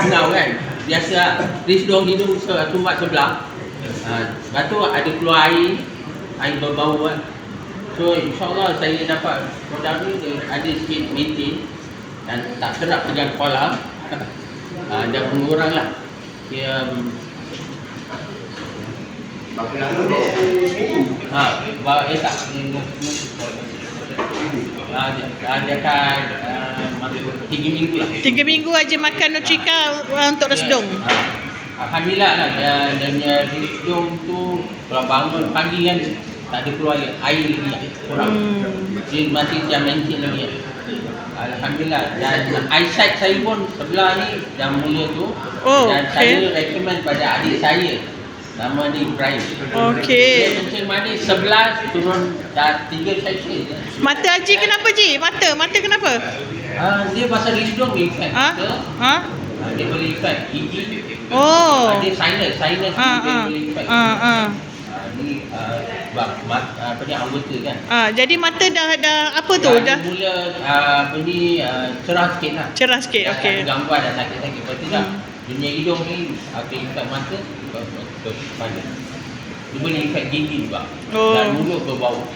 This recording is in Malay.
Kenal kan? Biasa lah Risdong hidung se- sumbat sebelah. Ha, Lepas tu ada keluar air. Air berbau kan. So insyaAllah saya dapat produk ni ada sikit maintain. Dan tak serap pegang kepala. Ha, Dan mengurang lah. Dia Ha, bawa eh tak Ha, dia, dia akan uh, tiga minggu lah Tiga minggu aja makan Nutrika uh, untuk resdung. Ha. Alhamdulillah lah dia, dia hidung tu kalau bangun pagi kan tak ada keluar air, air lagi lah, kurang. Hmm. Dia masih dia maintain lagi lah. Alhamdulillah dan eyesight saya pun sebelah ni dah mula tu Oh, dan okay. saya recommend pada adik saya nama dia Ibrahim. Okey. Dia kencing manis 11 turun dah 3 sesi. Mata Haji kenapa Ji? Mata, mata kenapa? Ah dia pasal hidung ni effect. Ha? Ha? ah, dia boleh effect gigi. Oh. Ah, dia sinus, sinus Ha dia ha. boleh effect. Ha ha. Ah, ni ah, sebab mat, ah, apa ni anggota kan. Ah, jadi mata dah dah apa tu? Dah Dah mula ah, apa ni ah, cerah sikit lah. cerah sikit. Okey. ada gangguan dah sakit-sakit. Lepas tu dah Hmm. dia punya hidung ni akan effect mata ke pada. Dia boleh effect gigi juga. Oh. Dan mulut berbau.